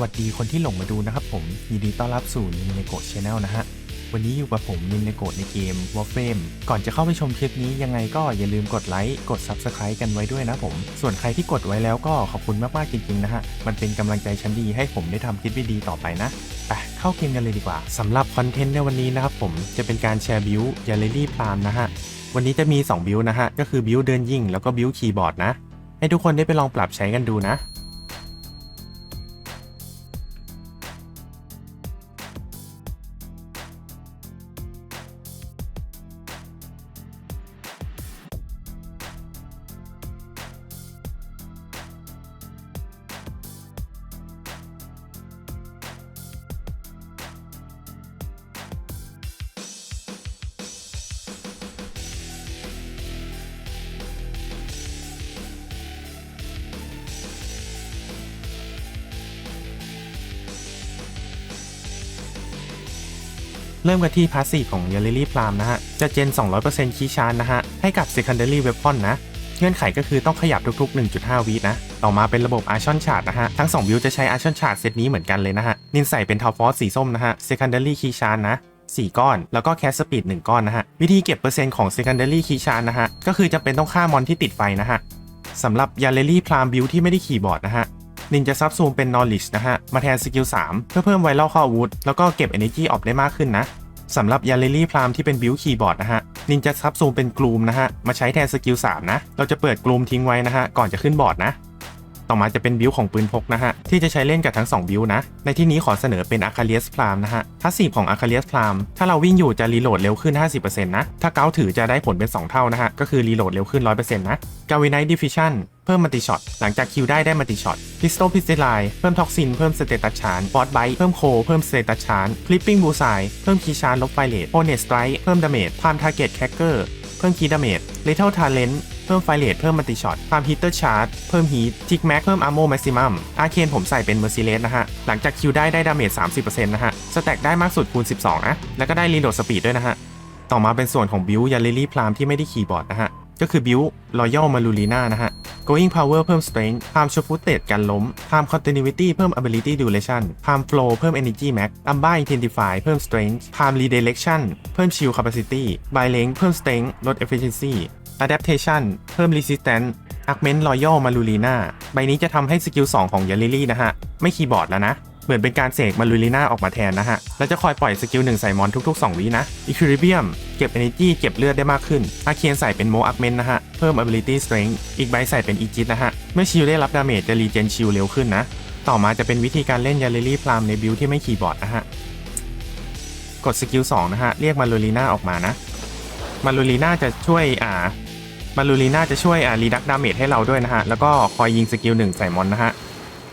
วัสดีคนที่หลงมาดูนะครับผมยินดีต้อนรับสู่นินเนโกะชาแนลนะฮะ วันนี้อยู่กับผมนินเนโกะในเกม Warframe ก่อนจะเข้าไปชมคลิปนี้ยังไงก็อย่าลืมกดไลค์กด Subscribe กันไว้ด้วยนะผม ส่วนใครที่กดไว้แล้วก็ขอบคุณมาก ๆ จริง ๆ นะฮะ มันเป็นกำลังใจชั้นดีให้ผมได้ทำคลิปดีๆต่อไปนะไปเข้าเกมกันเลยดีกว่าสำหรับคอนเทนต์ในวันนี้นะครับผมจะเป็นการแชร์บิวยาเลลี่พรามนะฮะวันนี้จะมี 2 บิวนะฮะก็คือบิวเดินยิงแล้วก็บิวคีย์บอร์ดนะให้ทุกคนได้ไปลองปรับใช้กันดูนะ เริ่มกันที่พาสซีฟของ y a l ลี่พรามนะฮะ จะเจน 200%คีย์ชาร์นะฮะ ให้กับ Secondary Weapon นะ เงื่อนไขก็คือต้องขยับทุกๆ 1.5 วินะ ต่อมาเป็นระบบ a r c h o n Chart นะฮะ ทั้ง 2 บิวจะใช้ a r c h o n Chart เซตนี้เหมือนกันเลยนะฮะ นินใส่เป็น Top Force สีส้มนะฮะ Secondary Key Chart นะ 4 ก้อน แล้วก็ Cast Speed 1ก้อนนะฮะ วิธีเก็บเปอร์เซ็นต์ของ Secondary Key Chart นะฮะ ก็คือจะเป็นต้องฆ่ามอนที่ติดไฟนะฮะสำหรับ y a l ลี่พรามบิวที่ไม่ได้ขี่บอร์ดนะฮะ นินจะซับซูมเป็น knowledge นะฮะ มาแทนสกิล3 เพื่อเพิ่มไวรัลข้าอาวุธ แล้วก็เก็บ energy ออกได้มากขึ้นนะสำหรับยาเลลี่พรามที่เป็นบิวคีย์บอร์ดนะฮะ นินจะซับซูมเป็นกลูมนะฮะ มาใช้แทนสกิล3นะ เราจะเปิดกลูมทิ้งไว้นะฮะ ก่อนจะขึ้นบอร์ดนะ ต่อมาจะเป็นบิวของปืนพกนะฮะที่จะใช้เล่นกับทั้ง 2 บิวนะ ในที่นี้ขอเสนอเป็นอาคาเลียสพรามนะฮะพาสซีฟของอาคาเลียสพรามถ้าเราวิ่งอยู่จะรีโหลดเร็วขึ้น 50%นะ ถ้าเกาถือจะได้ผลเป็น 2 เท่านะฮะก็คือรีโหลดเร็วขึ้น 100%นะกาวินไนดิฟิชันเพิ่มมัลติช็อตหลังจากคิวได้ได้มัลติช็อตพิสโตพิสเตไลเพิ่มท็อกซิน เพิ่มสเตตัสชานฟอสไบเพิ่มโค เพิ่มสเตตัสชานฟลิปปิ้งบูไซเพิ่มคีชานลบไฟเลตโอเนสไตร์เพิ่มดาเมจพามทาร์เก็ตแคคเกอร์เพิ่มคีย์ดาเมจเลเทลทาเลน เพิ่มไฟเลตเพิ่มมัลติช็อตพามฮีเตอร์ชาร์จเพิ่มฮีททิกแม็กเพิ่มอาร์โมแม็กซิมัมอาเคนผมใส่เป็นเมอร์ซิเลสนะฮะ หลังจากคิวได้ได้ดาเมจ30%นะฮะสแต็กได้มากสุดคูณ 12 นะ แล้วก็ได้รีโหลดสปีดด้วยนะฮะ ต่อมาเป็นส่วนของบิวยาเลลี่พรามที่ไม่ได้คีย์บอร์ดนะฮะก็คือบิวรอยัลมาลูลีน่านะฮะ going power เพิ่ม strength palm s h o f u t e กันล้ม palm continuity เพิ่ม ability duration palm flow เพิ่ม energy max amba intensify เพิ่ม strength palm redirection เพิ่ม shield capacity by length เพิ่ม strength ลด efficiency adaptation เพิ่ม resistance augment royal marulina ใบนี้จะทำให้สกิล 2 ของยาลิลี่นะฮะ ไม่คีย์บอร์ดแล้วนะ เหมือนเป็นการเสกมารูลิน่าออกมาแทนนะฮะ แล้วจะคอยปล่อยสกิลหนึ่งใส่มอนทุก ๆ 2 วินะ Equilibrium เก็บ Energy เก็บเลือดได้มากขึ้น อาเคียนใส่เป็นโมอักเมนนะฮะ เพิ่ม Ability Strength อีกใบใส่เป็นอีจิตนะฮะ เมื่อชิลได้รับดาเมจจะรีเจนชิลเร็วขึ้นนะ ต่อมาจะเป็นวิธีการเล่นยาเลลี่พรามในบิลที่ไม่คีย์บอร์ดนะฮะ กดสกิล2นะฮะ เรียกมารูลิน่าออกมานะมารูลีน่าจะช่วยอ่า มารูลีน่าจะช่วยอ่ารีดักดาเมจให้เราด้วยนะฮะ แล้วก็คอยยิงสกิลหนึ่งใส่มอนนะฮะ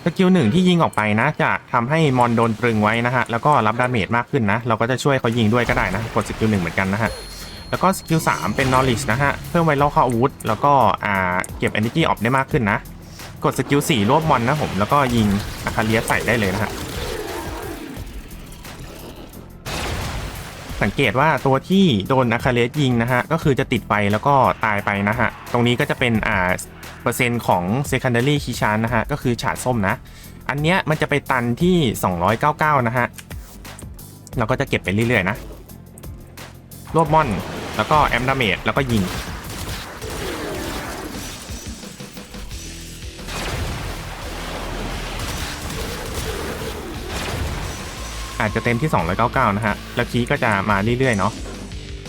สกิลหนึ่งที่ยิงออกไปนะ จะทำให้มอนโดนตรึงไว้นะฮะ แล้วก็รับดาเมจมากขึ้นนะ เราก็จะช่วยเขายิงด้วยก็ได้นะ กดสกิลหนึ่งเหมือนกันนะฮะ แล้วก็สกิลสามเป็น knowledge นะฮะ เพิ่มไวรัลเข้าอาวุธ แล้วก็อ่าเก็บ energy ออกได้มากขึ้นนะ กดสกิลสี่รวบมอนนะผม แล้วก็ยิงอาคาเลียใส่ได้เลยนะฮะ สังเกตว่าตัวที่โดนอะคาเลสยิงนะฮะก็คือจะติดไฟแล้วก็ตายไปนะฮะตรงนี้ก็จะเป็นอ่าเปอร์เซ็นต์ของ secondary คีชานนะฮะก็คือฉาดส้มนะ อันเนี้ยมันจะไปตันที่ 299 นะฮะเราก็จะเก็บไปเรื่อยๆนะรวบม่อนแล้วก็แอมดาเมจแล้วก็ยิง อาจจะเต็มที่ 299 นะฮะ แล้วคีก็จะมาเรื่อยๆเนาะ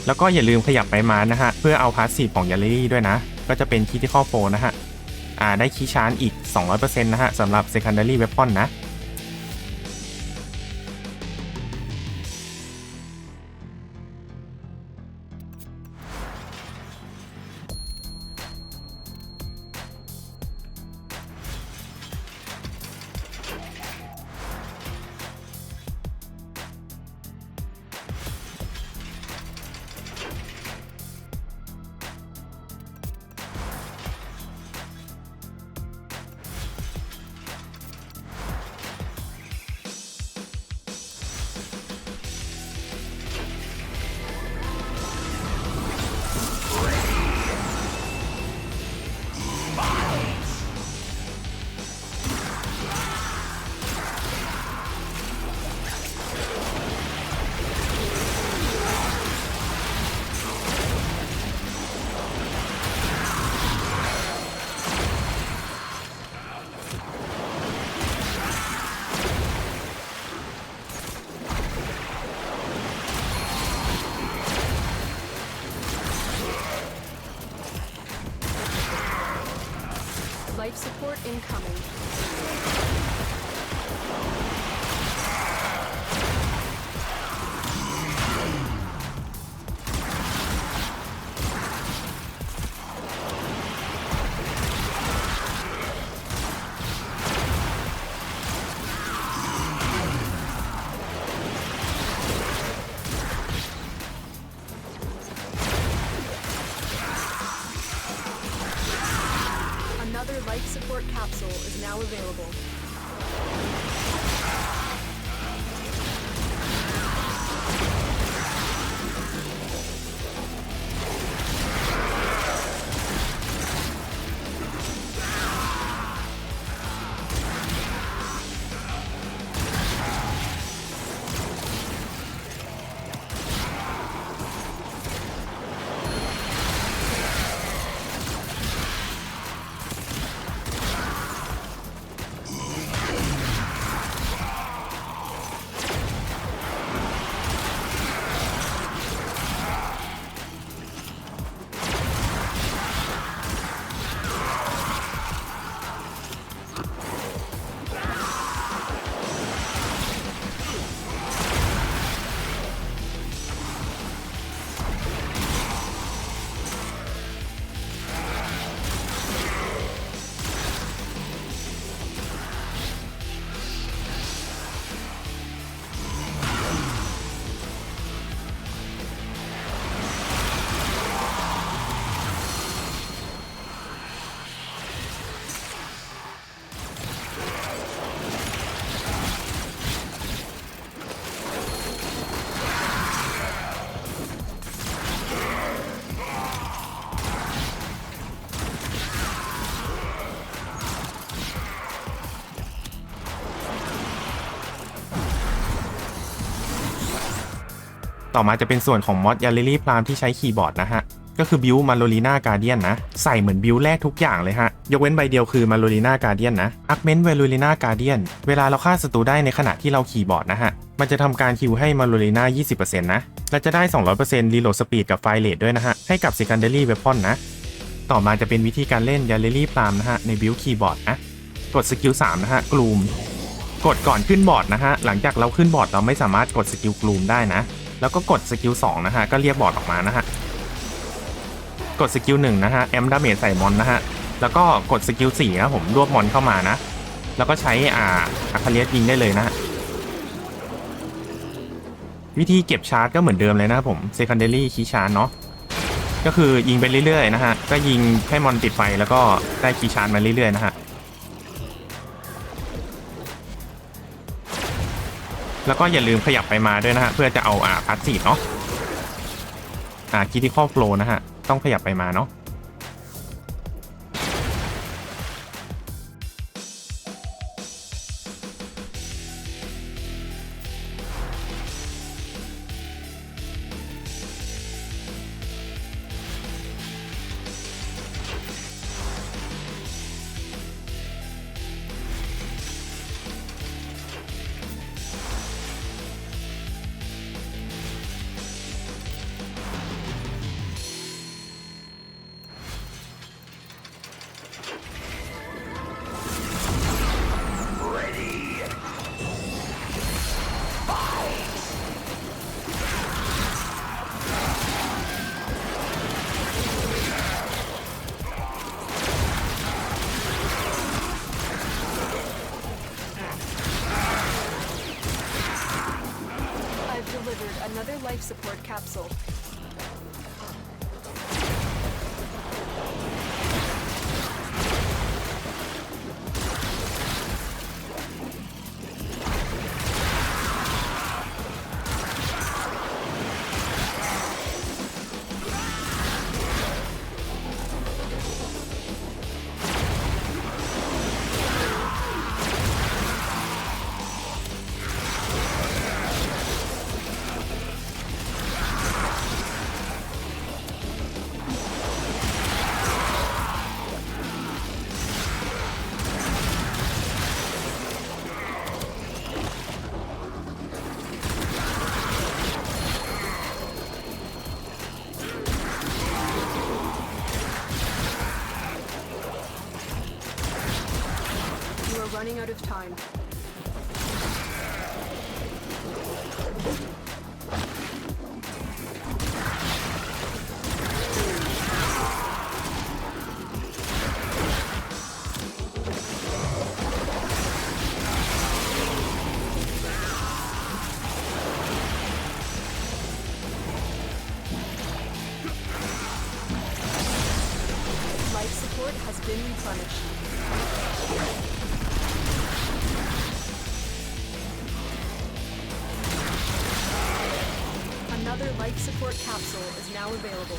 แล้วก็อย่าลืมขยับไปมานะฮะ เพื่อเอาพาสซีฟของยาลี่ด้วยนะ ก็จะเป็นคีที่ข้อโฟนะฮะ อ่าได้คีชาร์จอีก 200%นะฮะสำหรับ secondary weapon นะ life support capsule is now available. ต่อมาจะเป็นส่วนของมอดยาลิลี่พรามที่ใช้คีย์บอร์ดนะฮะก็คือบิวมาโลลีนาการเดียนนะ ใส่เหมือนบิวแรกทุกอย่างเลยฮะ ยกเว้นใบเดียวคือมาโลลีนาการเดียนนะอักเมนเวลูลีนาการเดียนเวลาเราฆ่าศัตรูได้ในขณะที่เราคีย์บอร์ดนะฮะ มันจะทำการคิวให้มาโลลีนา20%นะ และจะได้ 200%รีโหลดสปีดกับไฟเลทด้วยนะฮะ ให้กับ Secondary Weapon นะ ต่อมาจะเป็นวิธีการเล่นยาลิลี่พรามนะฮะในบิวคีย์บอร์ดนะกดสกิล3นะฮะกลูมกดก่อนขึ้นบอร์ดนะฮะหลังจากเราขึ้นบอร์ดเราไม่สามารถกดสกิลกลูมได้นะ แล้วก็กดสกิล2นะฮะก็เรียกบอร์ดออกมานะฮะกดสกิล1นะฮะแอมดาเมจใส่มอนนะฮะแล้วก็กดสกิล4นะผมรวบมอนเข้ามานะ แล้วก็ใช้อ่าอัคาเลียสยิงได้เลยนะฮะวิธีเก็บชาร์จก็เหมือนเดิมเลยนะครับผม secondary คีย์ชาร์จเนาะก็คือยิงไปเรื่อยๆนะฮะก็ยิงให้มอนติดไฟแล้วก็ได้คีชาร์จมาเรื่อยๆนะฮะ แล้วก็อย่าลืมขยับไปมาด้วยนะฮะ เพื่อจะเอาอ่าพาสซีฟเนาะอ่าคิติคอโฟลนะฮะ ต้องขยับไปมาเนาะ support capsule. Of time. Life support has been replenished. Support capsule is now available.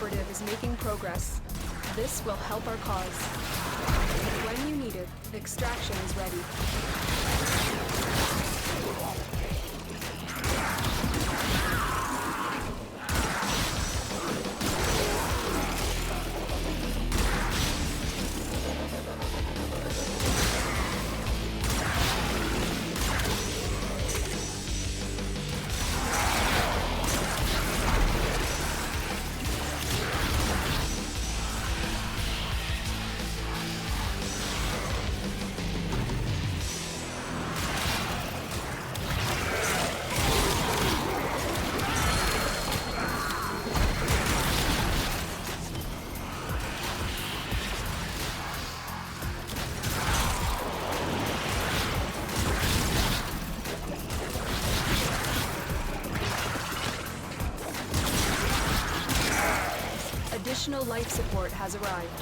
Our operative is making progress. This will help our cause. When you need it, extraction is ready. Additional life support has arrived. –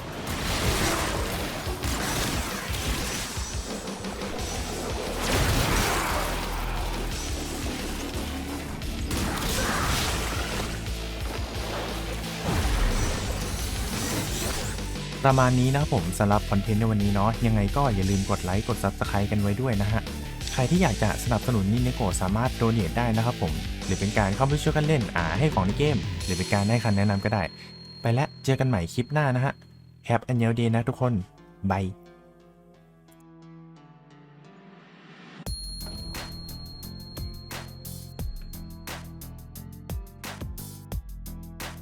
ประมาณนี้นะครับผมสำหรับคอนเทนต์ในวันนี้เนาะยังไงก็อย่าลืมกดไลค์กด Subscribe กันไว้ด้วยนะฮะ ใครที่อยากจะสนับสนุนนินเนโกสามารถโดเน a ได้นะครับผม หรือเป็นการเข้าไปช่วยกันเล่นอ่าให้ของในเกม หรือเป็นการให้คำแนะนำก็ได้ ไปแล้วเจอกันใหม่คลิปหน้านะฮะ Have a new day นะทุกคนบาย